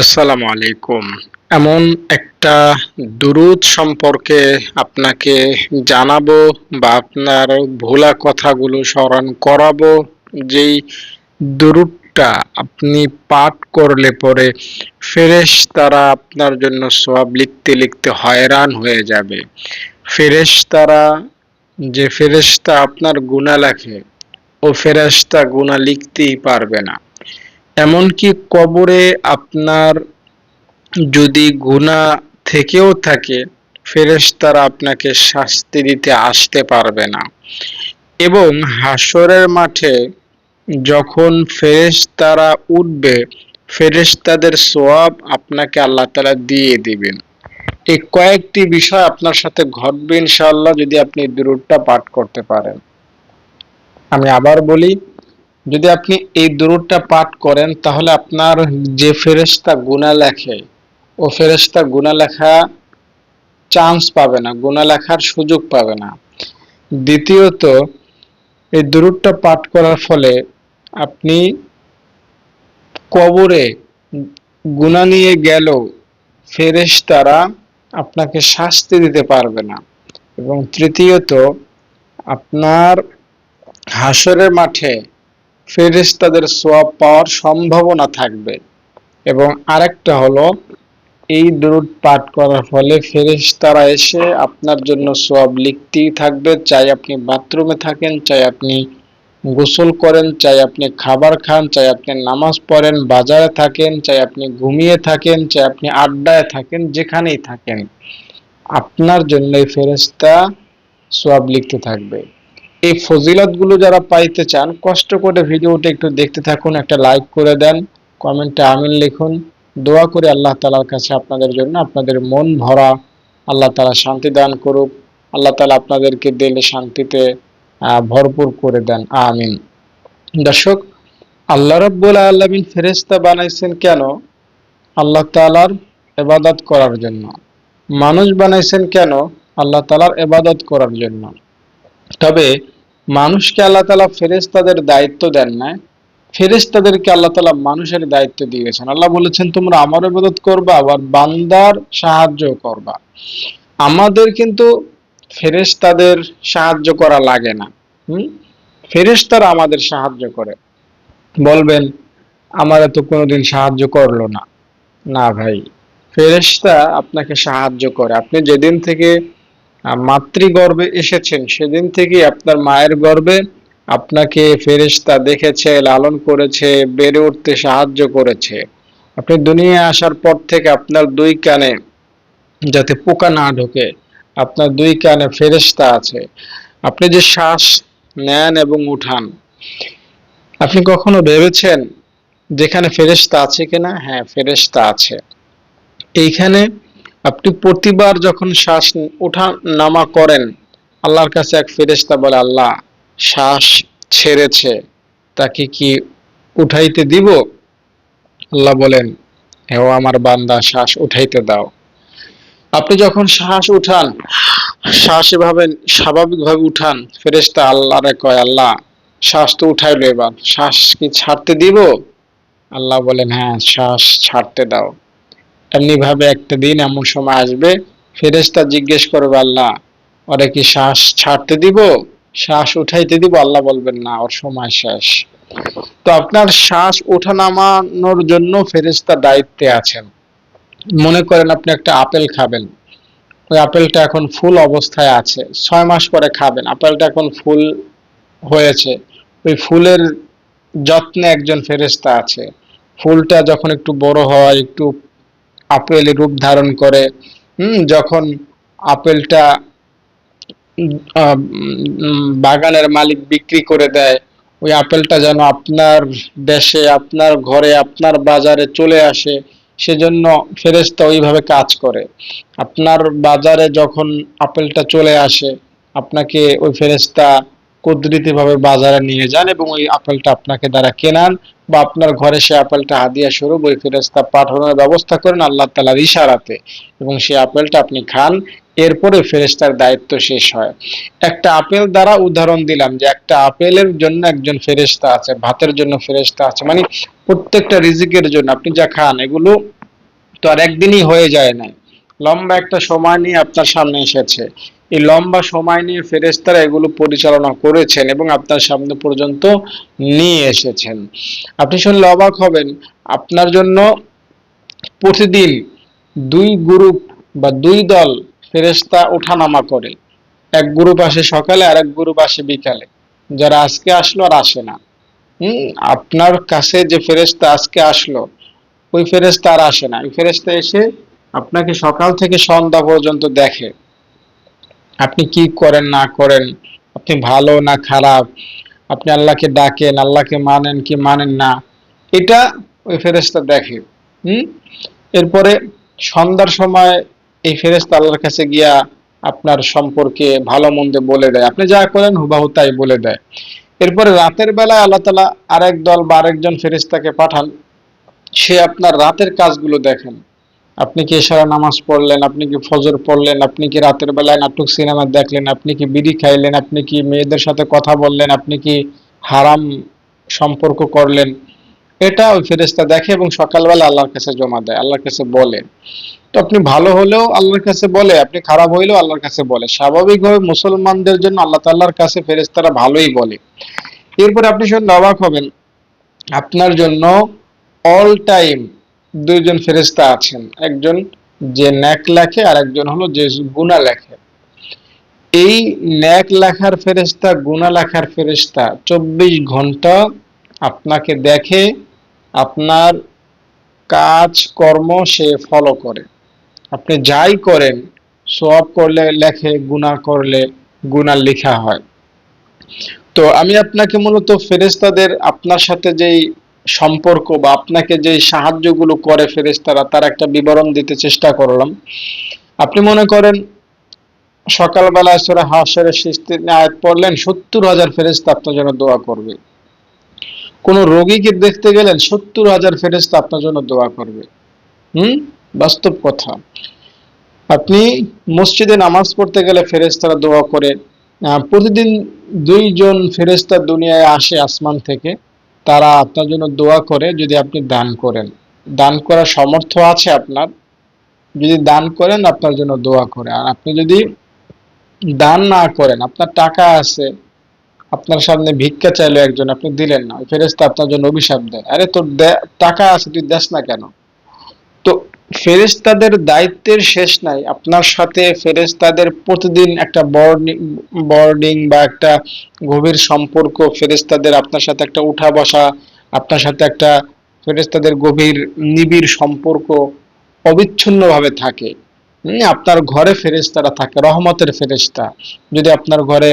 আসসালামু আলাইকুম। এমন একটা দুরুদ সম্পর্কে আপনাকে জানাব বা আপনার ভোলা কথাগুলো স্মরণ করাবো, যেই দুরুদটা আপনি পাঠ করলে পরে ফেরেশ তারা আপনার জন্য সওয়াব লিখতে লিখতে হয়রান হয়ে যাবে। ফেরেশ তারা যে ফেরেশতা আপনার গুণা লেখে, ও ফেরেশতা গুণা লিখতেই পারবে না। এমনকি কবরে আপনার যদি গুণা থেকেও থাকে, ফেরেশতারা আপনাকে শাস্তি দিতে আসতে পারবে না। এবং হাসরের মাঠে যখন ফেরেশতারা উঠবে, ফেরেশতাদের সোয়াব আপনাকে আল্লাহ তালা দিয়ে দিবেন। এই কয়েকটি বিষয় আপনার সাথে ঘটবে ইনশাআল্লাহ যদি আপনি দূরটা পাঠ করতে পারেন। আমি আবার বলি যদি আপনি এই দূরটা পাঠ করেন, তাহলে আপনার যে ফেরেস্তা গুণা লেখে, ও ফেরেস্তা গুণা লেখা চান্স পাবে না গুণা লেখার সুযোগ পাবে না। দ্বিতীয়ত, এই দূরটা পাঠ করার ফলে আপনি কবরে গুণা নিয়ে গেলেও ফেরেশতারা আপনাকে শাস্তি দিতে পারবে না। এবং তৃতীয়ত, আপনার হাসরের মাঠে ফেরেশতাদের সোয়াব পাওয়ার সম্ভাবনা থাকবে। এবং আরেকটা হলো, এই দরুদ পাঠ করার ফলে ফেরেশতারা এসে আপনার জন্য সোয়াব লিখতেই থাকবে। চাই আপনি বাথরুমে থাকেন, চাই আপনি গোসল করেন, চাই আপনি খাবার খান, চাই আপনি নামাজ পড়েন, বাজারে থাকেন, চাই আপনি ঘুমিয়ে থাকেন, চাই আপনি আড্ডায় থাকেন, যেখানেই থাকেন। আপনার জন্য ফেরেশতা সোয়াব লিখতে থাকবে। এই ফজিলতগুলো যারা পাইতে চান, কষ্ট করে ভিডিওটা একটু দেখতে থাকুন, একটা লাইক করে দেন কমেন্টে আমিন লিখুন। দোয়া করে আল্লাহ তালার কাছে আপনাদের জন্য, আপনাদের মন ভরা, আল্লাহ তালা শান্তি দান করুক, আল্লাহ তালা আপনাদেরকে দিলে শান্তিতে ভরপুর করে দেন, আমিন। দর্শক, আল্লাহ রব্বুল আলমিন ফেরেস্তা বানাইছেন কেন? আল্লাহ তালার এবাদত করার জন্য। মানুষ বানাইছেন কেন? আল্লাহ তালার এবাদত করার জন্য। তবে মানুষকে আল্লাহ তালা ফেরেস্তাদের দায়িত্ব দেন না ফেরেস্তাদেরকে আল্লাহ তালা মানুষের দায়িত্ব দিয়েছেন। আল্লাহ বলেছেন, তোমরা আমার ইবাদত করবা, আবার বান্দার সাহায্য করবা। আমাদের কিন্তু ফেরেস্তাদের সাহায্য করা লাগে না। হম? ফেরেস্তারা আমাদের সাহায্য করে। বলবেন, আমার তো কোনোদিন সাহায্য করল না। না ভাই ফেরেস্তা আপনাকে সাহায্য করে। আপনি যেদিন থেকে মাতৃগর্ভে এসেছেন। সেদিন থেকে আপনার মায়ের গর্ভে আপনাকে ফেরেস্তা দেখেছে, লালন করেছে, বেড়ে উঠতে সাহায্য করেছে। আপনি দুনিয়ায় আসার পর থেকে আপনার দুই কানে যাতে পোকা না ঢোকে, আপনার দুই কানে ফেরেস্তা আছে। আপনি যে শ্বাস নেন এবং উঠান, আপনি কখনো ভেবেছেন যেখানে ফেরেস্তা আছে কিনা? হ্যাঁ ফেরেস্তা আছে। এইখানে আপনি প্রতিবার যখন শ্বাস ওঠা নামা করেন, আল্লাহর কাছে এক ফেরেস্তা বলে, আল্লাহ, শ্বাস ছেড়েছে, তাকে কি উঠাইতে দিব? আল্লাহ বলেন হেও আমার বান্দা, শ্বাস উঠাইতে দাও। আপনি যখন শ্বাস উঠান, শ্বাস এভাবে স্বাভাবিকভাবে উঠান ফেরেস্তা আল্লাহরে কয়, আল্লাহ, শ্বাস তো উঠাইলো এবার, শ্বাস কি ছাড়তে দিব? আল্লাহ বলেন হ্যাঁ শ্বাস ছাড়তে দাও। এমনি ভাবে একটা দিন এমন সময় আসবে ফেরেস্তা জিজ্ঞেস করবে, আল্লাহ, ওরা কি শ্বাস ছাড়তে দিব? শ্বাস উঠাইতে দিব? আল্লাহ বলবেন, না, ওর সময় শেষ। তো আপনার শ্বাস ওঠা নামানোর জন্য ফেরেস্তা দায়িত্বে আছেন। মনে করেন আপনি একটা আপেল খাবেন। ওই আপেলটা এখন ফুল অবস্থায় আছে, ছয় মাস পরে খাবেন। আপেলটা এখন ফুল হয়েছে। ওই ফুলের যত্নে একজন ফেরেস্তা আছে। ফুলটা যখন একটু বড় হয়, একটু আপেল রূপ ধারণ করে যখন আপেলটা বাগানের মালিক বিক্রি করে দেয়, ওই আপেলটা যেন আপনার দেশে, আপনার ঘরে, আপনার বাজারে চলে আসে, সেজন্য ফেরেস্তা ওইভাবে কাজ করে। আপনার বাজারে যখন আপেলটা চলে আসে, আপনাকে ওই ফেরেস্তা ভাবে বাজারে নিয়ে যান এবং ওই আপেলটা আপনাকে দ্বারা কেনান বা আপনার ঘরে সে আপেলটা হাদিয়া স্বরূপ ওই ফেরেস্তা পাঠানোর ব্যবস্থা করেন আল্লাহ তালার ইশারাতে এবং সেই আপেলটা আপনি খান। এরপরে ফেরেস্তার দায়িত্ব শেষ হয়। একটা আপেল দ্বারা উদাহরণ দিলাম যে একটা আপেলের জন্য একজন ফেরেস্তা আছে, ভাতের জন্য ফেরেস্তা আছে মানে প্রত্যেকটা রিজিকের জন্য। আপনি যা খান এগুলো তো আর একদিনই হয়ে যায় না লম্বা একটা সময় নিয়ে আপনার সামনে এসেছে। এই লম্বা সময় নিয়ে ফেরেস্তারা এগুলো পরিচালনা করেছেন এবং আপনার সামনে পর্যন্ত নিয়ে এসেছেন। আপনি শুনলে অবাক হবেন, আপনার জন্য প্রতিদিন দুই গ্রুপ বা দুই দল ফেরেস্তা ওঠানামা করে। এক গ্রুপ আসে সকালে আর এক গ্রুপ আসে বিকালে। যারা আজকে আসলো আর আসে না। হম, আপনার কাছে যে ফেরেস্তা আজকে আসলো, ওই ফেরেস্তা আর আসে না। ওই ফেরেস্তা এসে আপনাকে সকাল থেকে সন্ধ্যা পর্যন্ত দেখে। আপনি কি করেন, না করেন? আপনি ভালো না খারাপ? আপনি আল্লাহকে ডাকেন, আল্লাহকে মানেন কি মানেন না? এটা ওই ফেরেস্তা দেখে, হুম? এরপরে সন্ধ্যার সময় এই ফেরেস্তা আল্লাহর কাছে গিয়া আপনার সম্পর্কে ভালো মন্দে বলে দেয়। আপনি যা করেন হুবাহু তাই বলে দেয়। এরপরে রাতের বেলায় আল্লাহ তালা আরেক দল বা আরেকজন ফেরেস্তাকে পাঠান। সে আপনার রাতের কাজগুলো দেখেন। আপনি কি এশারা নামাজ পড়লেন? আপনি কি ফজর পড়লেন? আপনি কি রাতের বেলায় নাটক সিনেমা দেখলেন? আপনি কি বিড়ি খাইলেন? আপনি কি মেয়েদের সাথে কথা বললেন? আপনি কি হারাম সম্পর্ক করলেন? এটা ওই ফেরেস্তা দেখে এবং সকালবেলা আল্লাহর কাছে জমা দেয়, আল্লাহর কাছে বলে। তো আপনি ভালো হলেও আল্লাহর কাছে বলে, আপনি খারাপ হইলেও আল্লাহর কাছে বলে। স্বাভাবিকভাবে মুসলমানদের জন্য আল্লাহ তাল্লাহর কাছে ফেরেস্তারা ভালোই বলে। এরপরে আপনি শুনলে অবাক হবেন, আপনার জন্য অল টাইম দুইজন ফেরেস্তা আছেন। একজন যে ন্যাক লেখে আর একজন হলো যে গুণা লেখে। এই ন্যাক লেখার ফেরেস্তা গুণা লেখার ফেরেস্তা চব্বিশ ঘণ্টা আপনাকে দেখে আপনার কাজ, কর্ম সে ফলো করে। আপনি যাই করেন সব করলে লেখে, গুণা করলে গুণা লেখা হয়। তো আমি আপনাকে মূলত ফেরেস্তাদের আপনার সাথে যেই সম্পর্ক বা আপনাকে যে সাহায্যগুলো করে ফেরেস্তারা তার একটা বিবরণ দিতে চেষ্টা করলাম। আপনি মনে করেন, সকালবেলায় সুরা হাসরের সৃষ্টি আয়াত পড়লেন, সত্তর হাজার ফেরেস্তা আপনার জন্য দোয়া করবে। কোন রোগীকে দেখতে গেলেন, সত্তর হাজার ফেরেস্তা আপনার জন্য দোয়া করবে। হুম? বাস্তব কথা। আপনি মসজিদে নামাজ পড়তে গেলে ফেরেস্তারা দোয়া করে প্রতিদিন দুইজন ফেরেস্তা দুনিয়ায় আসে আসমান থেকে। তারা আপনার জন্য দোয়া করে যদি আপনি দান করেন। দান করার সমর্থ আছে আপনার। যদি দান করেন, আপনার জন্য দোয়া করে। আর আপনি যদি দান না করেন, আপনার টাকা আছে, আপনার সামনে ভিক্ষা চাইলো একজন, আপনি দিলেন না ফেরেস্তা আপনার জন্য অভিশাপ দেয়। আরে তোর টাকা আছে, তুই দেস না কেন? তো ফেরেস্তাদের দায়িত্বের শেষ নাই। আপনার সাথে ফেরেস্তাদের প্রতিদিন একটা বর্ডিং বা একটা গভীর সম্পর্ক ফেরেস্তাদের আপনার সাথে একটা উঠা বসা, আপনার সাথে একটা ফেরেস্তাদের গভীর নিবিড় সম্পর্ক অবিচ্ছিন্নভাবে থাকে। আপনার ঘরে ফেরেস্তারা থাকে, রহমতের ফেরেস্তা যদি আপনার ঘরে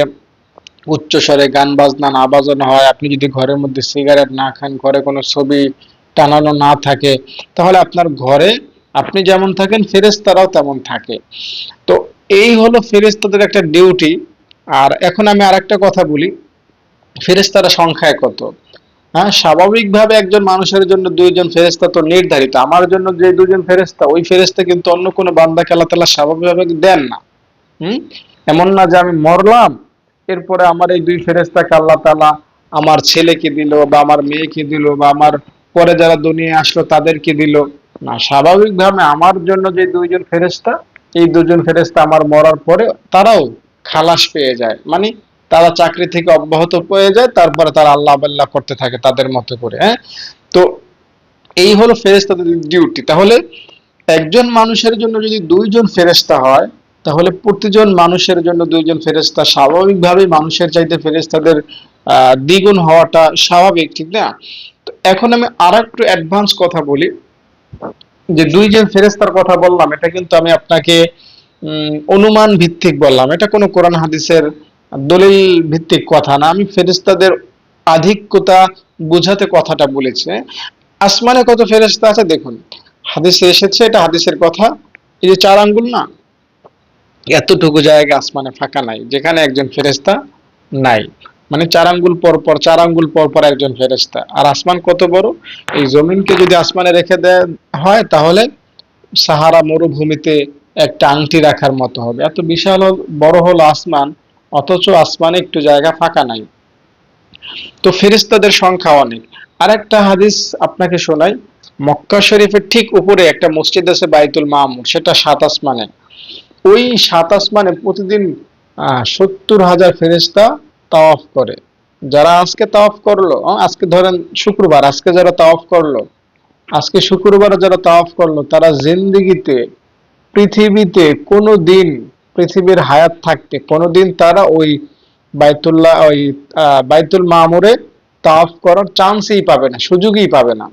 উচ্চ স্বরে গান বাজনা না বাজানো হয়, আপনি যদি ঘরের মধ্যে সিগারেট না খান, ঘরে কোনো ছবি টানানো না থাকে, তাহলে আপনার ঘরে আপনি যেমন থাকেন ফেরেস্তারাও তেমন থাকে। তো এই হলো ফেরেস্তাদের একটা ডিউটি আর এখন আমি আর একটা কথা বলি ফেরেস্তারা সংখ্যায় কত হ্যাঁ স্বাভাবিকভাবে একজন মানুষের জন্য দুইজন ফেরেস্তা তো নির্ধারিত। আমার জন্য যে দুজন ফেরেস্তা ওই ফেরেস্তা কিন্তু অন্য কোনো বান্দা খেলা তালা স্বাভাবিকভাবে দেন না। হুম? এমন না যে আমি মরলাম, এরপরে আমার এই দুই ফেরেস্তাকে আল্লাহ তালা আমার ছেলেকে দিল বা আমার মেয়েকে দিল বা আমার পরে যারা দুনিয়া আসলো তাদেরকে দিল। না, স্বাভাবিকভাবে আমার জন্য যে দুইজন ফেরেস্তা এই দুজন ফেরেস্তা আমার মরার পরে তারাও খালাস পেয়ে যায়। মানে তারা চাকরি থেকে অব্যাহত পেয়ে যায়, তারপরে তারা আল্লাহ আল্লাহ করতে থাকে তাদের মতো করে হ্যাঁ? তো এই হলো ফেরেস্তাদের ডিউটি তাহলে একজন মানুষের জন্য যদি দুইজন ফেরেস্তা হয়, তাহলে প্রতিজন মানুষের জন্য দুইজন ফেরেস্তা স্বাভাবিকভাবেই মানুষের চাইতে ফেরেস্তাদের দ্বিগুণ হওয়াটা স্বাভাবিক, ঠিক না? তো এখন আমি আর একটু অ্যাডভান্স কথা বলি। যে দুইজন ফেরেস্তার কথা বললাম, এটা কিন্তু আমি আপনাকে অনুমান ভিত্তিক বললাম। এটা কোনো কোরআন হাদিসের দলিল ভিত্তিক কথা না। আমি ফেরেস্তাদের আধিক্যতা বোঝাতে কথাটা বলেছি। আসমানে কত ফেরেস্তা আছে দেখুন, হাদিসে এসেছে, এটা হাদিসের কথা। এই যে চার আঙ্গুল না, এতটুকু জায়গা আসমানে ফাঁকা নাই, যেখানে একজন ফেরেস্তা নাই। মানে চার আঙ্গুল পর পর, চার আঙ্গুল পর পর একজন ফেরেস্তা আর আসমান কত বড়? এই জমিনকে যদি আসমানে রেখে দেয় হয়, তাহলে সাহারা মরুভূমিতে একটা আংটি রাখার মতো হবে। এত বিশাল বড় হলো আসমান, অথচ আসমানে একটু জায়গা ফাঁকা নাই। তো ফেরিস্তাদের সংখ্যা অনেক। আরেকটা হাদিস আপনাকে শোনাই। মক্কা শরীফের ঠিক উপরে একটা মসজিদ আছে, বাইতুল মামুর, সেটা সাত আসমানে। ওই সাত আসমানে প্রতিদিন সত্তর হাজার ফেরেস্তা তাওয়াফ করে। যারা আজকে তাওয়াফ করল আজকে ধরেন শুক্রবার, আজকে যারা তাওয়াফ করল, আজকে শুক্রবার যারা তাওয়াফ করল, তারা জিন্দিগিতে, পৃথিবীতে কোনো দিন পৃথিবীর হায়াত থাকতে, কোনোদিন তারা ওই বাইতুল্লাহ, ওই বাইতুল মামুরে তাওয়াফ করার চান্সই পাবে না, সুযোগই পাবে না।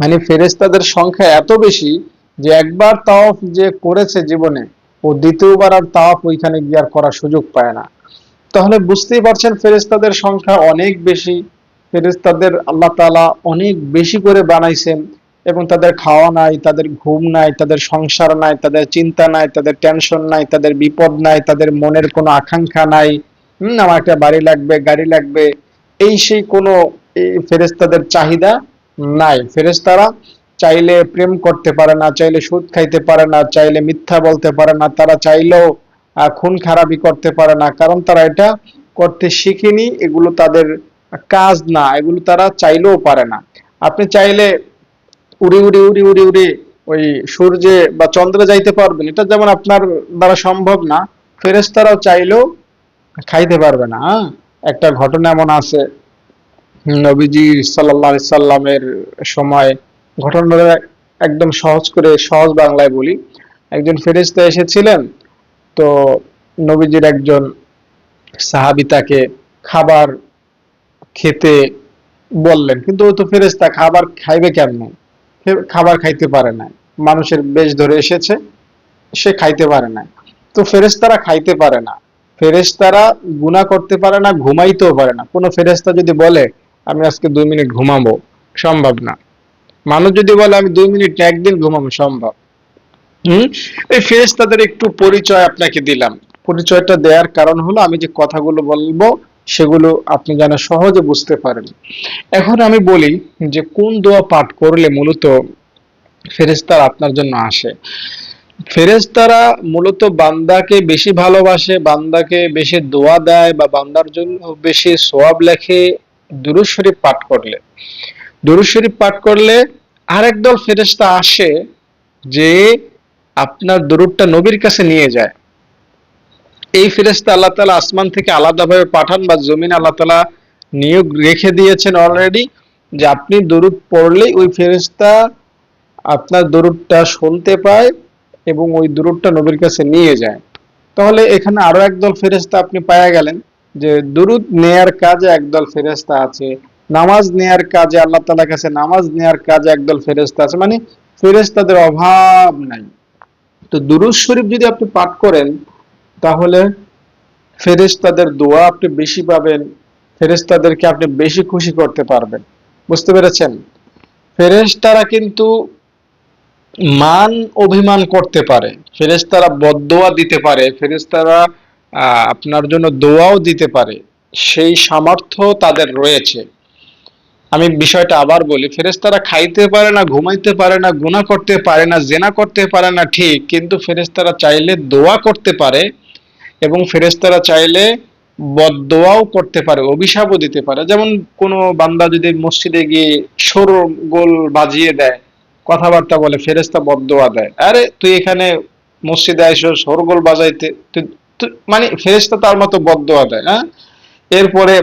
মানে ফেরেশতাদের সংখ্যা এত বেশি যে একবার তাওয়াফ যে করেছে জীবনে, ও দ্বিতীয়বার আর তাওয়াফ ওইখানে গিয়ে আর করার সুযোগ পায় না। তাহলে বুঝতেই পারছেন ফেরেশতাদের সংখ্যা অনেক বেশি। ফেরেশতাদের আল্লাহ তাআলা অনেক বেশি করে বানাইছেন এবং তাদের খাওয়া নাই, তাদের ঘুম নাই, তাদের সংসার নাই, তাদের চিন্তা নাই, তাদের টেনশন নাই, তাদের বিপদ নাই, তাদের মনের কোনো আকাঙ্ক্ষা নাই। হম, আমার একটা বাড়ি লাগবে, গাড়ি লাগবে। এই সেই কোনো এই ফেরেশতাদের চাহিদা নাই। ফেরেশতারা চাইলে প্রেম করতে পারে না, চাইলে সুদ খাইতে পারে না, চাইলে মিথ্যা বলতে পারে না। তারা চাইলেও খুন খারাপি করতে পারে না। কারণ তারা এটা করতে শিখেনি, এগুলো তাদের কাজ না, এগুলো তারা চাইলেও পারে না। আপনি চাইলে উড়ি উড়ি উড়ি উড়ি উড়ি ওই সূর্যে বা চন্দ্রে যাইতে পারবেন। এটা যেমন আপনার দ্বারা সম্ভব না, ফেরেশতারাও চাইলেও খাইতে পারবে না হ্যাঁ? একটা ঘটনা এমন আছে, নবীজি সাল্লাল্লাহু সাল্লামের সময়, ঘটনাটা একদম সহজ করে, সহজ বাংলায় বলি। একজন ফেরেশতা এসেছিলেন তো নবীজির একজন সাহাবী তাকে খাবার খেতে বললেন। কিন্তু ও তো ফেরেশতা, খাবার খাইবে কেমনে? খাবার খাইতে পারে না। মানুষের বেশ ধরে এসেছে, সে খাইতে পারে না। তো ফেরেশতারা খাইতে পারে না। ফেরেশতারা গুনাহ করতে পারে না, ঘুমাইতেও পারে না। কোনো ফেরেশতা যদি বলে, আমি আজকে দুই মিনিট ঘুমাবো সম্ভব না। মানুষ যদি বলে, আমি দুই মিনিট একদিন ঘুমাবো সম্ভব। হম? এই ফেরেশতাদের একটু পরিচয় আপনাকে দিলাম। পরিচয়টা দেওয়ার কারণ হলো আমি যে কথাগুলো বলব, সেগুলো আপনি যেন সহজে বুঝতে পারেন। এখন আমি বলি যে কোন দোয়া পাঠ করলে মূলত ফেরেশতারা আপনার জন্য আসে? ফেরেশতারা মূলত বান্দাকে বেশি ভালোবাসে, বান্দাকে বেশি দোয়া দেয় বা বান্দার জন্য বেশি সোয়াব লেখে দুরূদ শরীফ পাঠ করলে। দুরূদ শরীফ পাঠ করলে আরেক দল ফেরেশতা আসে যে আপনার দরুদটা নবীর কাছে নিয়ে যায়। এই ফেরেশতা আল্লাহ তাআলা আসমান থেকে আলাদাভাবে পাঠান বা জমিন আল্লাহ তাআলা নিয়োগ রেখে দিয়েছেন অলরেডি যে আপনি দরুদ পড়লেই ওই ফেরেশতা আপনার দরুদটা শুনতে পায় এবং ওই দরুদটা নবীর কাছে নিয়ে যায়। তাহলে এখানে আরও একদল ফেরেশতা আপনি পাওয়া গেলেন যে দুরুদ নেয়ার কাজে একদল ফেরেশতা আছে, নামাজ নেয়ার কাজে আল্লাহ তাআলার কাছে নামাজ নেয়ার কাজে একদল ফেরেশতা আছে মানে ফেরেশতাদের অভাব নাই। তো দুরুদ শরীফ যদি আপনি পাঠ করেন, তাহলে ফেরেশতাদের দোয়া আপনি বেশি পাবেন, ফেরেশতাদেরকে আপনি বেশি খুশি করতে পারবেন। বুঝতে পেরেছেন? ফেরেশতারা কিন্তু মান অভিমান করতে পারে, ফেরেশতারা বদদোয়া দিতে পারে, ফেরেশতারা আপনার জন্য দোয়াও দিতে পারে, সেই সামর্থ্য তাদের রয়েছে। আমি বিষয়টা আবার বলি, ফেরেশতারা খাইতে পারে না, ঘুমাইতে পারে না গুণা করতে পারে না, জেনা করতে পারে না, ঠিক, কিন্তু ফেরেশতারা চাইলে দোয়া করতে পারে এবং ফেরেশতারা চাইলে বদদোয়াও করতে পারে, অভিশাপও দিতে পারে। যেমন কোনো বান্দা যদি মসজিদে গিয়ে সর গোল বাজিয়ে দেয়, কথাবার্তা বলে, ফেরেশতা বদদোয়া দেয়, আরে তুই এখানে মসজিদে আইসো সরগোল বাজাইতে মানে ফেরেশতা তার মতো বদদোয়া দেয় হ্যাঁ? এরপরে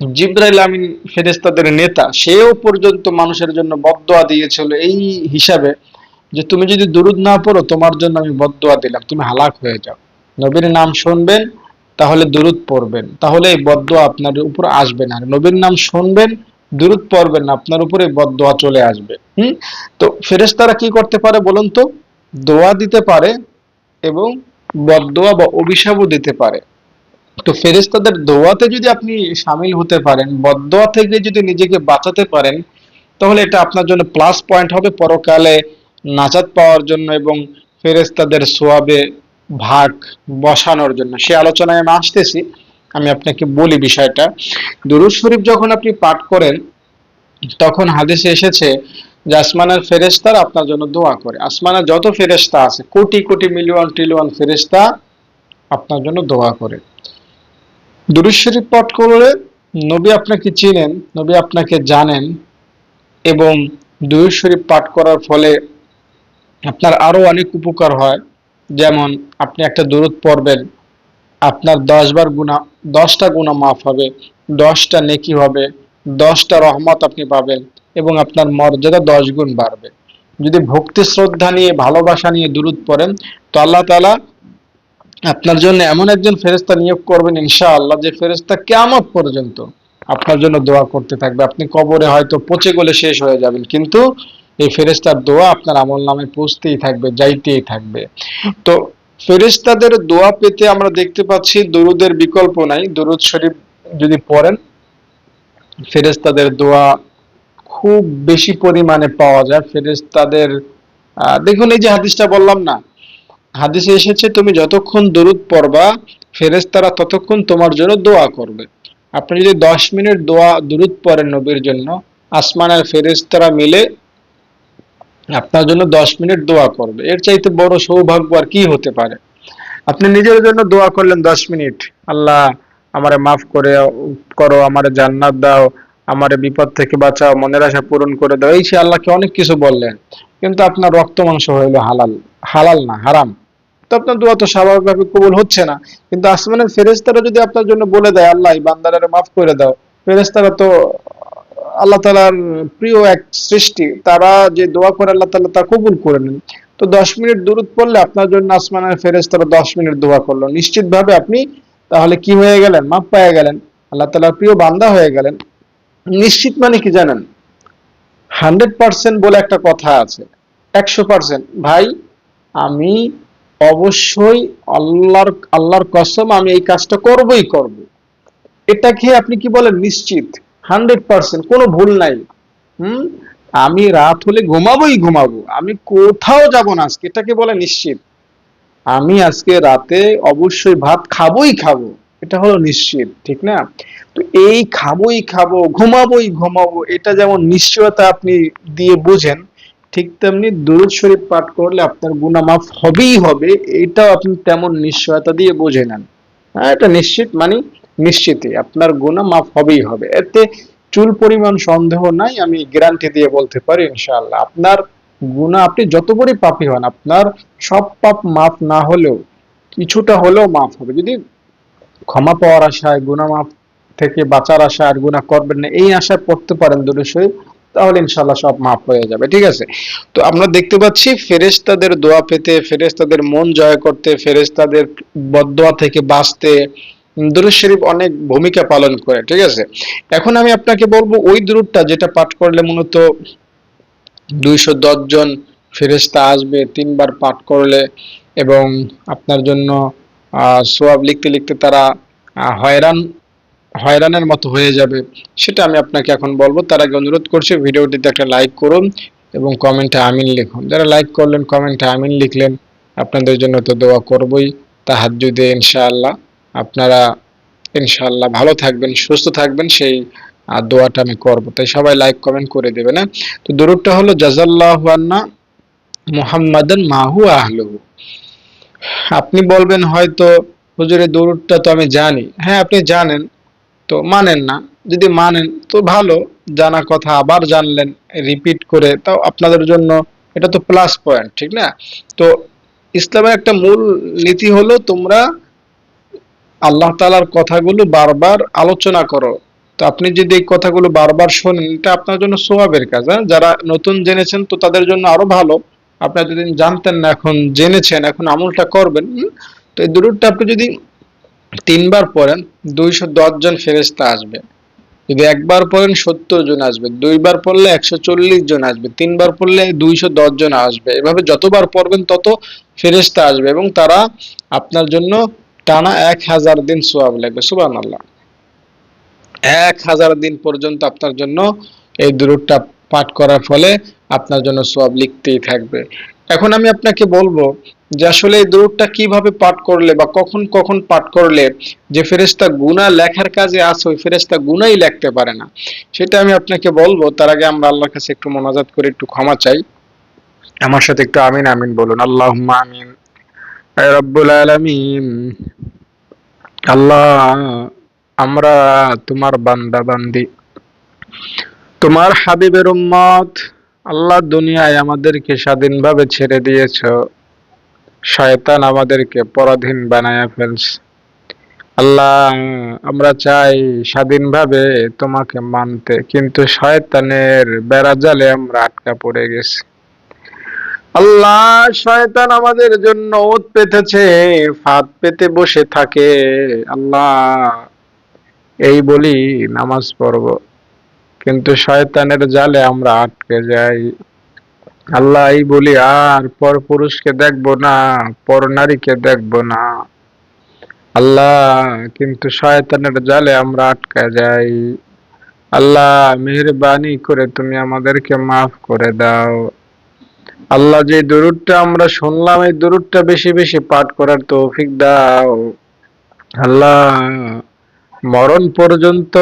জিব্রাইল আমিন ফেরেশতাদের নেতা, সেও পর্যন্ত মানুষের জন্য বদদোয়া দিয়েছিল এই হিসাবে যে তুমি যদি দুরুদ না পড়ো, তোমার জন্য আমি বদদোয়া দিলাম, তুমি হালাক হয়ে যাও। নবীর নাম শুনবেন, তাহলে দুরুদ পড়বেন। তাহলে এই বদদোয়া আপনার উপর আসবে না। নবীর নাম শুনবেন, দুরুদ পড়বেন না, আপনার উপরে এই বদদোয়া চলে আসবে। হুম? তো ফেরেশতারা কি করতে পারে বলুন তো? দোয়া দিতে পারে এবং বদদোয়া বা অভিশাপও দিতে পারে। তো ফেরেশতাদের দোয়াতে যদি আপনি সামিল হতে পারেন বদোয়া থেকে যদি নিজেকে বাঁচাতে পারেন, তাহলে এটা আপনার জন্য প্লাস পয়েন্ট হবে। পরকালে নাজাত পাওয়ার জন্য এবং ফেরেশতাদের সোয়াবে ভাগ বসানোর জন্য। সে আলোচনায় আমি আসতেছি। আমি আপনাকে বলি বিষয়টা। দুরূদ শরীফ যখন আপনি পাঠ করেন, তখন হাদিসে এসেছে যে আসমানের ফেরেশতারা আপনার জন্য দোয়া করে। আসমানের যত ফেরেশতা আছে, কোটি কোটি মিলিয়ন ট্রিলিয়ন ফেরেশতা আপনার জন্য দোয়া করে। দুরূদ শরীফ পাঠ করলে নবী আপনাকে চিনেন, নবী আপনাকে জানেন এবং দুরুদ শরীফ পাঠ করার ফলে আপনার আরও অনেক উপকার হয়। যেমন আপনি একটা দূরত পড়বেন, আপনার দশ বার গুণা দশটা গুণা মাফ হবে, দশটা নেকি হবে, দশটা রহমত আপনি পাবেন এবং আপনার মর্যাদা দশ গুণ বাড়বে। যদি ভক্তি শ্রদ্ধা নিয়ে, ভালোবাসা নিয়ে দূরত পড়েন, তো আল্লাহ তালা আপনার জন্য এমন একজন ফেরেস্তা নিয়োগ করবেন, ইনশাআল্লাহ, যে ফেরেস্তা কেমন পর্যন্ত আপনার জন্য দোয়া করতে থাকবে। আপনি কবরে হয়তো পচে গলে শেষ হয়ে যাবেন, কিন্তু এই ফেরেস্তার দোয়া আপনার আমল নামে পৌঁছতেই থাকবে, যাইতেই থাকবে। তো ফেরেস্তাদের দোয়া পেতে আমরা দেখতে পাচ্ছি দরুদের বিকল্প নাই। দরুদ শরীফ যদি পড়েন ফেরেস্তাদের দোয়া খুব বেশি পরিমাণে পাওয়া যায়। ফেরেস্তাদের দেখুন এই যে হাদিসটা বললাম না হাদিসে এসেছে, তুমি যতক্ষণ দরুদ পড়বা ফেরেস্তারা ততক্ষণ তোমার জন্য দোয়া করবে। আপনি যদি দশ মিনিট দোয়া, দরুদ পড়েন নবীর জন্য আসমানের ফেরেস্তারা মিলে আপনার জন্য দশ মিনিট দোয়া করবে। এর চাইতে বড় সৌভাগ্য আর কি হতে পারে? আপনি নিজের জন্য দোয়া করলেন দশ মিনিট। আল্লাহ আমারে মাফ করে, করো, আমারে জান্নাত দাও, আমারে বিপদ থেকে বাঁচাও, মনের আশা পূরণ করে দাও। এই সে আল্লাহকে অনেক কিছু বললেন, কিন্তু আপনার রক্ত মাংস হইল হালাল। হালাল না, হারাম। তো আপনার দোয়া তো স্বাভাবিকভাবে কবুল হচ্ছে না। কিন্তু আসমানের ফেরেস্তারা যদি আপনার জন্য বলে দেয়, আল্লাহ বান্দারে মাফ করে দাও। ফেরেস্তারা তো আল্লাহ তালার প্রিয় এক সৃষ্টি। তারা যে দোয়া করে আল্লাহ তালা তা কবুল করে নেন। তো দশ মিনিট দূরত পড়লে আপনার জন্য আসমানের ফেরেস তারা দশ মিনিট দোয়া করল। নিশ্চিত ভাবে আপনি তাহলে কি হয়ে গেলেন? মাপ পায়ে গেলেন। আল্লাহ তালার প্রিয় বান্দা হয়ে গেলেন। নিশ্চিত মানে কি জানেন? হান্ড্রেড পার্সেন্ট বলে একটা কথা আছে। একশো পার্সেন্ট। ভাই আমি অবশ্যই আল্লাহর আল্লাহর কসম আমি এই কাজটা করবই করব। এটাকে আপনি কি বলেন? নিশ্চিত। Hundred percent. কোনো ভুল নাই। হুম? আমি রাত হলে ঘুমাবোই ঘুমাবো। আমি কোথাও যাব না আজকে। এটাকে বলে? নিশ্চিত। আমি আজকে রাতে অবশ্যই ভাত খাবোই খাব। এটা হলো নিশ্চিত। ঠিক না? তো এই খাবোই খাব, ঘুমাবোই ঘুমাবো, এটা যেমন নিশ্চয়তা আপনি দিয়ে বোঝেন ঠিক তেমনি দুরুদ শরীফ পাঠ করলে আপনার গুণা মাফ হবেই হবে, এটাও আপনি তেমন নিশ্চয়তা দিয়ে বুঝে নেন। হ্যাঁ এটা নিশ্চিত মানে নিশ্চিতই, আপনার গুণা মাফ হবেই হবে। এতে চুল পরিমাণ সন্দেহ নাই, আমি গ্যারান্টি দিয়ে বলতে পারি ইনশাআল্লাহ। আপনার গুণা আপনি যত বড়ই পাপি হন, আপনার সব পাপ মাফ না হলেও, কিছুটা হলেও মাফ হবে। যদি ক্ষমা পাওয়ার আশায় গুণা মাফ থেকে বাঁচার আশায় আর গুণা করবেন না, এই আশায় পড়তে পারেন দুটো শরীফ। তাহলে ইনশাল্লাহ সব মাফ হয়ে যাবে, ঠিক আছে? তো আমরা দেখতে পাচ্ছি ফেরেস্তাদের দোয়া পেতে ফেরেস্তাদের মন জয় করতে ফেরেস্তাদের বদোয়া থেকে বাঁচতে দুরুদ শরীফ অনেক ভূমিকা পালন করে, ঠিক আছে? এখন আমি আপনাকে বলব ওই দুরুদটা যেটা পাঠ করলে মূলত দুইশো দশ জন ফেরেস্তা আসবে, তিনবার পাঠ করলে এবং আপনার জন্য সোয়াব লিখতে লিখতে তারা হয়রান হয়রানের মতো হয়ে যাবে। সেটা আমি আপনাকে এখন বলব। তার আগে অনুরোধ করছি, ভিডিওটিতে একটা লাইক করুন এবং কমেন্টে আমিন লিখুন। যারা লাইক করলেন কমেন্টে আমিন লিখলেন, আপনাদের জন্য তো দোয়া করবই। তাহাজ্জুদে ইনশাআল্লাহ। আপনারা ইনশাআল্লাহ ভালো থাকবেন, সুস্থ থাকবেন, সেই দোয়াটা আমি করব। তাই সবাই লাইক কমেন্ট করে দেবে না তো দূরটা হলো জাজাল্লাহু আন্না মুহাম্মাদান মাহু আহলুহু। আপনি বলবেন হয়তো হুজুরের দরুদটা তো আমি জানি। হ্যাঁ আপনি জানেন। তো মানেন না। যদি মানেন, তো ভালো। জানা কথা আবার জানলেন রিপিট করে, তাও আপনাদের জন্য এটা তো প্লাস পয়েন্ট ঠিক না? তো ইসলামের একটা মূল নীতি হলো তোমরা আল্লাহ তালার কথাগুলো বারবার আলোচনা করো। তো আপনি যদি এই কথাগুলো বারবার শোনেন, এটা আপনার জন্য সোয়াবের কাজ হ্যাঁ? যারা নতুন জেনেছেন, তো তাদের জন্য আরও ভালো। আপনি যদি জানতেন না এখন, জেনেছেন, এখন আমলটা করবেন তো এই দুরুদটা আপনি যদি তিনবার পড়েন, দুইশো দশ জন ফেরেস্তা আসবে। যদি একবার পড়েন, সত্তর জন আসবে। দুইবার পড়লে একশো চল্লিশ জন আসবে। তিনবার পড়লে দুইশো দশ জন আসবে। এভাবে যতবার পড়বেন, তত ফেরেস্তা আসবে এবং তারা আপনার জন্য টানা এক হাজার দিন সোয়াব লাগবে। সুবান আল্লাহ এক হাজার দিন পর্যন্ত আপনার জন্য এই দূরটা পাঠ করার ফলে আপনার জন্য সোয়াব লিখতেই থাকবে। এখন আমি আপনাকে বলব যে আসলে এই দূরটা কীভাবে পাঠ করলে বা কখন কখন পাঠ করলে যে ফেরেস্তা গুনা লেখার কাজে আছে, ওই ফেরেস্তা গুনাই লিখতে পারে না। সেটা আমি আপনাকে বলব, তার আগে আমরা আল্লাহর কাছে একটু মোনাজাত করে একটু ক্ষমা চাই। আমার সাথে একটু আমিন আমিন বলুন। আল্লাহ আমিন। রব্বুল আলমিন। আল্লাহ, আমরা তোমার বান্দা বান্দি তোমার হাবিবের উম্মত আল্লাহ দুনিয়ায় আমাদেরকে স্বাধীনভাবে ছেড়ে দিয়েছ। শয়তান আমাদেরকে পরাধীন বানায়া ফেলছে। আল্লাহ, আমরা চাই স্বাধীনভাবে তোমাকে মানতে, কিন্তু শয়তানের বেড়া জালে আমরা আটকা পড়ে গেছি। আল্লাহ, শয়তান আমাদের জন্য ওত পেতেছে, ফাঁদ পেতে বসে থাকে। আল্লাহ, এই বলি নামাজ পড়ব। কিন্তু শয়তানের জালে আমরা আটকে যাই। আল্লাহ এই বলি, আর পর পুরুষকে দেখব না, পর নারীকে দেখব না। আল্লাহ, কিন্তু শয়তানের জালে আমরা আটকে যাই। আল্লাহ, মেহরবানি করে তুমি আমাদেরকে মাফ করে দাও। আল্লাহ, যে দরুদটা আমরা শুনলাম, এই দরুদটা বেশি বেশি পাঠ করার তৌফিক দাও। আল্লাহ মরণ পর্যন্ত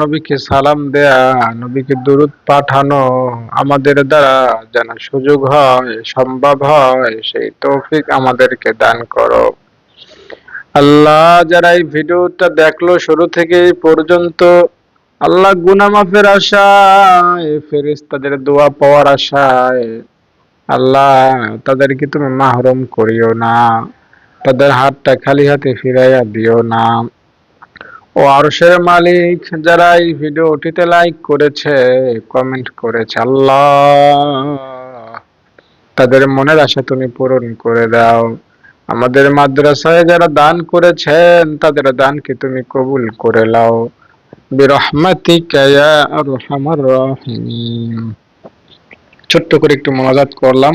নবীকে সালাম দেয়া, নবীকে দরুদ পাঠানো আমাদের দ্বারা যেন সুযোগ হয়, সম্ভব হয়, সেই তৌফিক আমাদেরকে দান করো। আল্লাহ যারা এই ভিডিওটা দেখল শুরু থেকে পর্যন্ত, আল্লাহ গুনামাফের আশায় ফেরিস তাদের দোয়া পাওয়ার আশায়, আল্লাহ তাদেরকে তুমি মাহরুম করিও না, তাদের হাতটা খালি হাতে ফিরাইয়া দিও না। ও আরশের মালিক যারা এই ভিডিওটিতে লাইক করেছে কমেন্ট করেছে, আল্লাহ। তাদের মনের আশা তুমি পূরণ করে দাও। আমাদের মাদ্রাসায় যারা দান করেছেন, তাদের দানকে তুমি কবুল করে লাও বিরহমাতিকা ছোট্ট করে একটু মনাজাত করলাম,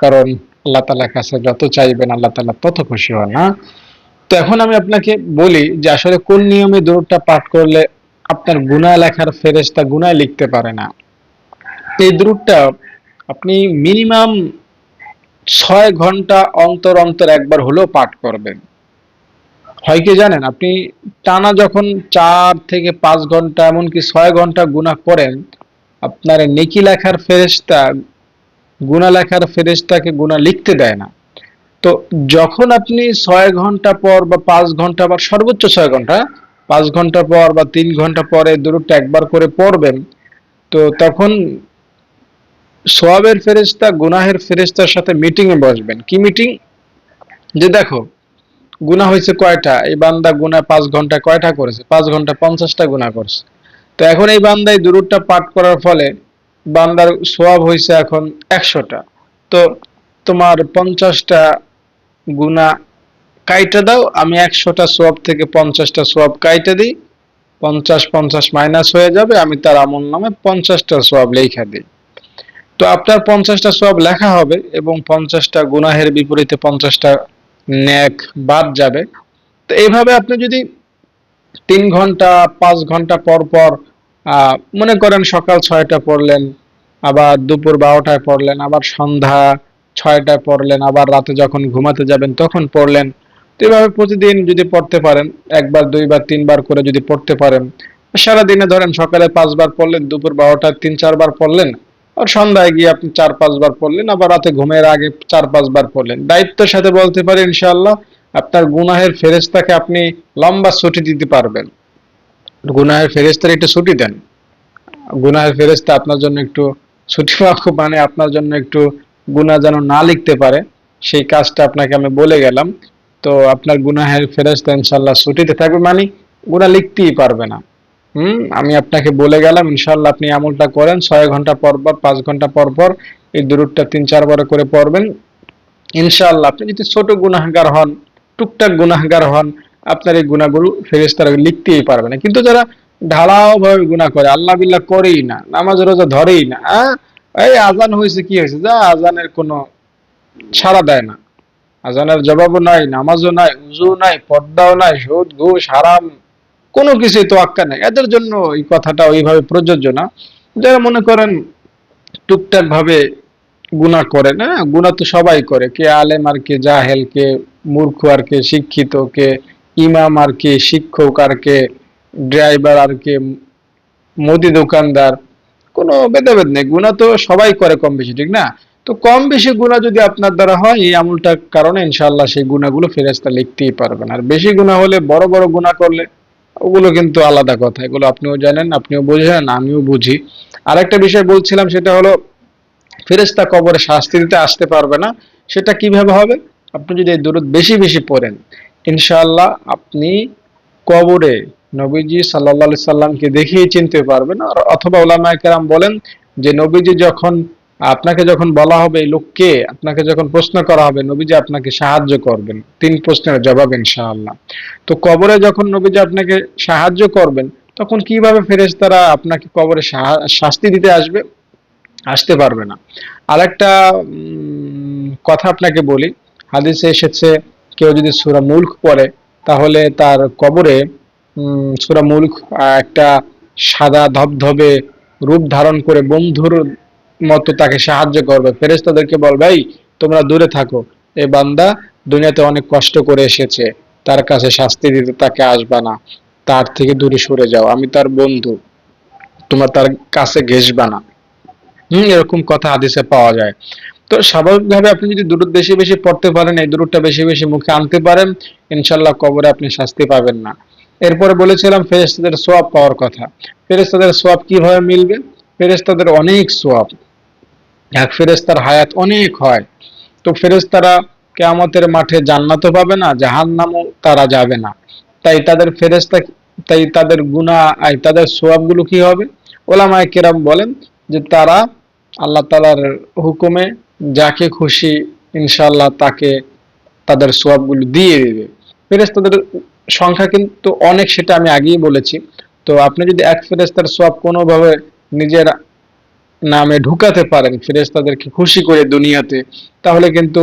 কারণ আল্লাহ তালার কাছে যত চাইবেন, আল্লাহ তালা তত খুশি হন না তো এখন আমি আপনাকে বলি যে আসলে কোন নিয়মে দূরটা পাঠ করলে আপনার গুণা লেখার ফেরেস্তা গুনায় লিখতে পারে না? এই দূরটা আপনি মিনিমাম ছয় ঘণ্টা অন্তর অন্তর একবার হলেও পাঠ করবেন। হয় কি জানেন? আপনি টানা যখন চার থেকে পাঁচ ঘণ্টা এমনকি ছয় ঘণ্টা গুণা করেন, আপনার নেকি লেখার ফেরেস্তা গুণা লেখার ফেরেস্তাকে গুণা লিখতে দেয় না। তো যখন আপনি ছয় ঘণ্টা পর বা পাঁচ ঘণ্টা বা সর্বোচ্চ ছয় ঘণ্টা, পাঁচ ঘণ্টা পর বা তিন ঘণ্টা পরে দূরটা একবার করে পড়বেন, তো তখন সোয়াবের ফেরেস্তা গুনাহের ফেরেস্তার সাথে মিটিং এ বসবেন। কি মিটিং যে দেখো, গুনাহ হয়েছে কয়টা? এই বান্দা গুনা পাঁচ ঘণ্টা কয়টা করেছে? পাঁচ ঘণ্টা পঞ্চাশটা গুনাহ করছে। তো এখন এই বান্দায় দুরুদটা পাঠ করার ফলে বান্দার সোয়াব হয়েছে এখন একশোটা। তো তোমার পঞ্চাশটা গুণা কাইটা দাও, আমি একশোটা সোয়াব থেকে পঞ্চাশটা সোয়াব কাইটা দিই। পঞ্চাশ পঞ্চাশ মাইনাস হয়ে যাবে, আমি তার আমল নামে পঞ্চাশটা সোয়াব লেখা দিই। তো আপনার পঞ্চাশটা সোয়াব লেখা হবে এবং পঞ্চাশটা গুনাহের বিপরীতে পঞ্চাশটা ন্যাক বাদ যাবে। তো এইভাবে আপনি যদি তিন ঘণ্টা, পাঁচ ঘণ্টা পর পর মনে করেন সকাল ছয়টা পড়লেন, আবার দুপুর বারোটায় পড়লেন, আবার সন্ধ্যা ছয়টায় পড়লেন, আবার রাতে যখন ঘুমাতে যাবেন তখন পড়লেন। তো এভাবে প্রতিদিন যদি পড়তে পারেন, একবার, দুইবার, তিনবার করে যদি পড়তে পারেন, সারাদিনে ধরেন সকালে পাঁচবার পড়লেন, দুপুর বারোটায় তিন, চারবার পড়লেন, আর সন্ধ্যায় গিয়ে আপনি চার, পাঁচবার পড়লেন, আবার রাতে ঘুমের আগে চার, পাঁচবার পড়লেন। দায়িত্বের সাথে বলতে পারি ইনশাআল্লাহ, আপনার গুনাহের ফেরেস্তাকে আপনি লম্বা ছুটি দিতে পারবেন। গুনাহের ফেরেস্তার একটু ছুটি দেন। গুনাহের ফেরেস্তা আপনার জন্য একটু ছুটি মানে আপনার জন্য একটু গুনাহ যেন না লিখতে পারে, সেই কাজটা আপনাকে আমি বলে গেলাম। তো আপনার গুনাহের ফেরেস্তা ইনশাল্লাহ ছুটিতে থাকবে মানে গুনাহ লিখতেই পারবে না। হুম, আমি আপনাকে বলে গেলাম ইনশাল্লাহ আপনি আমলটা করেন, ছয় ঘণ্টা পর পর, পাঁচ ঘণ্টা পর পর এই দূরটা তিন চারবার করে পড়বেন। ইনশাল্লাহ আপনি যদি ছোট গুনাহগার হন, টুকটাক গুনাহগার হন, আপনার এই গুণাগুলো ফেরেস্তারা লিখতেই পারবে না। কিন্তু যারা ঢালাও ভাবে গুণা করে, আল্লাহ বিল্লাহ করেই না, নামাজ রোজা ধরেই না এই আজান হয়েছে কি হয়েছে? যা আজানের কোনো ছাড়া দেয় না। আজানের জবাবও নাই, নামাজও নাই, উজু নাই, পর্দাও নাই, সুদ, ঘুষ, হারাম, কোনো কিছুই তো আক্কা নেই। এদের জন্য এই কথাটা ওইভাবে প্রযোজ্য না। যারা মনে করেন টুকটাক ভাবে গুণা করে না গুণা তো সবাই করে। কে আলেম আর কে জাহেল, কে মূর্খ আর কে শিক্ষিত, কে ইমাম আর কে শিক্ষক আর কে ড্রাইভার আর কে মুদি দোকানদার কোনো ভেদাভেদ নেই, গুণা তো সবাই করে কম বেশি, ঠিক না? তো কম বেশি গুণা যদি আপনার দ্বারা হয়, এই আমলটার কারণে ইনশাল্লাহ সেই গুণাগুলো ফেরেস্তা লিখতেই পারবেন। আর বেশি গুণা হলে বড় বড় গুণা করলে, ওগুলো কিন্তু আলাদা কথা। এগুলো আপনিও জানেন, আপনিও বুঝেন, আমিও বুঝি। আর একটা বিষয় বলছিলাম, সেটা হলো ফেরেশতা কবরে শাস্তি দিতে আসতে পারবে না, সেটা কীভাবে হবে? আপনি যদি দূরত বেশি বেশি পড়েন ইনশাল্লাহ আপনি কবরে নবীজি সাল্লাহ সাল্লামকে দেখিয়ে চিনতে পারবেন। অথবা ওলামায় কেরাম বলেন যে, নবীজি যখন আপনাকে যখন বলা হবে এই লোককে, আপনাকে যখন প্রশ্ন করা হবে, নবীজি আপনাকে সাহায্য করবেন। তিন প্রশ্নের জবাব ইনশাআল্লাহ। তো কবরে যখন নবীজি আপনাকে সাহায্য করবেন, তখন কীভাবে ফেরেজ তারা আপনাকে কবরে শাস্তি দিতে আসবে? আসতে পারবে না। আরেকটা কথা আপনাকে বলি। হাদিসে এসেছে, কেউ যদি সূরা মুলক পড়ে, তাহলে তার কবরে সূরা মুলক একটা সাদা ধবধবে রূপ ধারণ করে বন্ধুর মতো তাকে সাহায্য করবে। ফেরেশতাদেরকে বলবে এই তোমরা দূরে থাকো। এই বান্দা দুনিয়াতে অনেক কষ্ট করে এসেছে। তার কাছে শাস্তি দিতে তাকে আসবা না। তার থেকে দূরে সরে যাও। আমি তার বন্ধু। তোমরা তার কাছে ঘেসবা না। হম, এরকম কথা হাদিসে পাওয়া যায়। তো স্বাভাবিকভাবে আপনি যদি দূরত বেশি বেশি পড়তে পারেন, এই দূরটা বেশি বেশি মুখে আনতে পারেন, ইনশাল্লাহ কবরে আপনি শাস্তি পাবেন না। এরপরে বলেছিলাম ফেরেশতাদের সোয়াব পাওয়ার কথা। ফেরেশতাদের সোয়াব কীভাবে মিলবে? ফেরেশতাদের অনেক সোয়াব। এক ফেরেস্তার হায়াত অনেক হয়। তো ফেরেশতারা কেয়ামতের মাঠে জান্নাতও পাবে না জাহান নামও তারা যাবে না। তাই তাদের ফেরেশতা তাই তাদের গুনাহ, আই তাদের সোয়াবগুলো কি হবে? ওলামায়ে কেরাম বলেন যে তারা আল্লাহ তালার হুকুমে যাকে খুশি ইনশাল্লাহ তাকে তাদের সোয়াবগুলো দিয়ে দেবে। ফেরেশতাদের সংখ্যা কিন্তু অনেক সেটা আমি আগেই বলেছি। তো আপনি যদি এক ফেরেশতার সোয়াব কোনোভাবে নিজের নামে ঢুকাতে পারেন, ফেরেশতাদেরকে খুশি করে দুনিয়াতে, তাহলে কিন্তু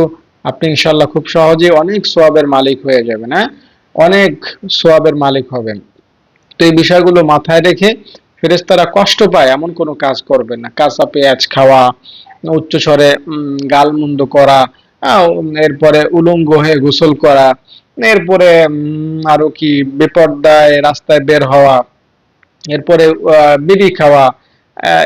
আপনি ইনশাল্লাহ খুব সহজেই অনেক সোয়াবের মালিক হয়ে যাবেন হ্যাঁ? অনেক সোয়াবের মালিক হবেন। তো এই বিষয়গুলো মাথায় রেখে ফেরেশতারা কষ্ট পায়, এমন কোনো কাজ করবেন না। কাঁচা পেঁয়াজ খাওয়া, উচ্চস্বরে গালমন্দ করা এরপরে উলঙ্গ হয়ে গোসল করা এরপরে আরও কি বেপর্দায় রাস্তায় বের হওয়া এরপরে বিড়ি খাওয়া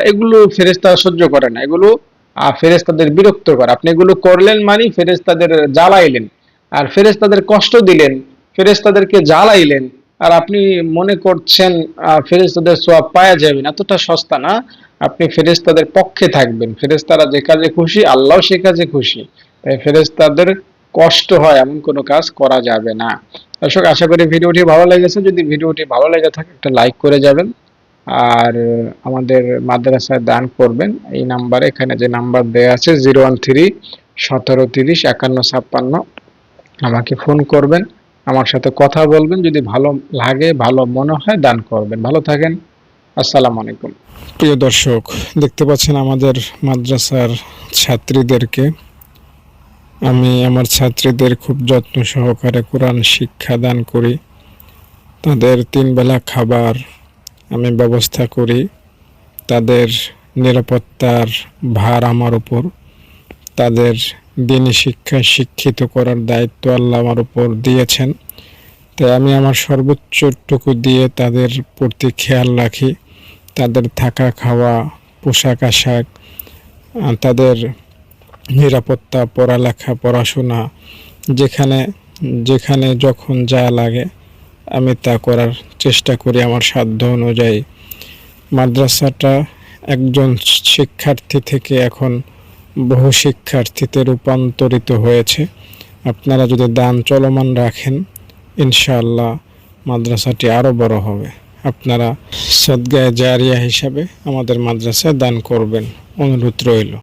এগুলো ফেরেশতা সহ্য করে না। এগুলো আহ, ফেরেশতাদের বিরক্ত করে। আপনি এগুলো করলেন মানে ফেরেশতাদের জ্বালাইলেন। আর ফেরেশতাদের কষ্ট দিলেন ফেরেশতাদেরকে জ্বালাইলেন। আর আপনি মনে করছেন আহ, ফেরেশতাদের সোয়াব পাওয়া যাবে না এতটা সস্তা না। আপনি ফেরেশতাদের পক্ষে থাকবেন। ফেরেশতারা যে কাজে খুশি আল্লাহ সে কাজে খুশি। তাই ফেরেশতাদের কষ্ট হয়, এমন কোনো কাজ করা যাবে না। দর্শক, আশা করি ভিডিওটি ভালো লেগেছে। যদি ভিডিওটি ভালো লেগে থাকে, একটা লাইক করে যাবেন। আর আমাদের মাদ্রাসায় দান করবেন। এই নাম্বারে এখানে যে নাম্বার দেওয়া আছে জিরো ওয়ান থ্রি সতেরো তিরিশ, একান্ন, ছাপ্পান্ন। আমাকে ফোন করবেন, আমার সাথে কথা বলবেন। যদি ভালো লাগে, ভালো মনে হয়, দান করবেন। ভালো থাকেন। আসসালামু আলাইকুম। প্রিয় দর্শক, দেখতে পাচ্ছেন আমাদের মাদ্রাসার ছাত্রীদেরকে আমি আমার ছাত্রীদের খুব যত্ন সহকারে কোরআন শিক্ষা দান করি। তাদের তিন বেলা খাবার আমি ব্যবস্থা করি। তাদের নিরাপত্তার ভার আমার উপর। তাদের দিনী শিক্ষায় শিক্ষিত করার দায়িত্ব আল্লাহ আমার উপর দিয়েছেন। তাই আমি আমার সর্বোচ্চটুকু দিয়ে তাদের প্রতি খেয়াল রাখি। তাদের থাকা খাওয়া, পোশাক আশাক তাদের নিরাপত্তা, পড়ালেখা, পড়াশোনা, যেখানে যেখানে যখন যা লাগে, আমি তা করার চেষ্টা করি আমার সাধ্য অনুযায়ী। মাদ্রাসাটা একজন শিক্ষার্থী থেকে এখন বহু শিক্ষার্থীতে রূপান্তরিত হয়েছে। আপনারা যদি দান চলমান রাখেন, ইনশাআল্লাহ মাদ্রাসাটি আরও বড় হবে। আপনারা সদগায়ে জারিয়া হিসাবে আমাদের মাদ্রাসায় দান করবেন। অনুরোধ রইল।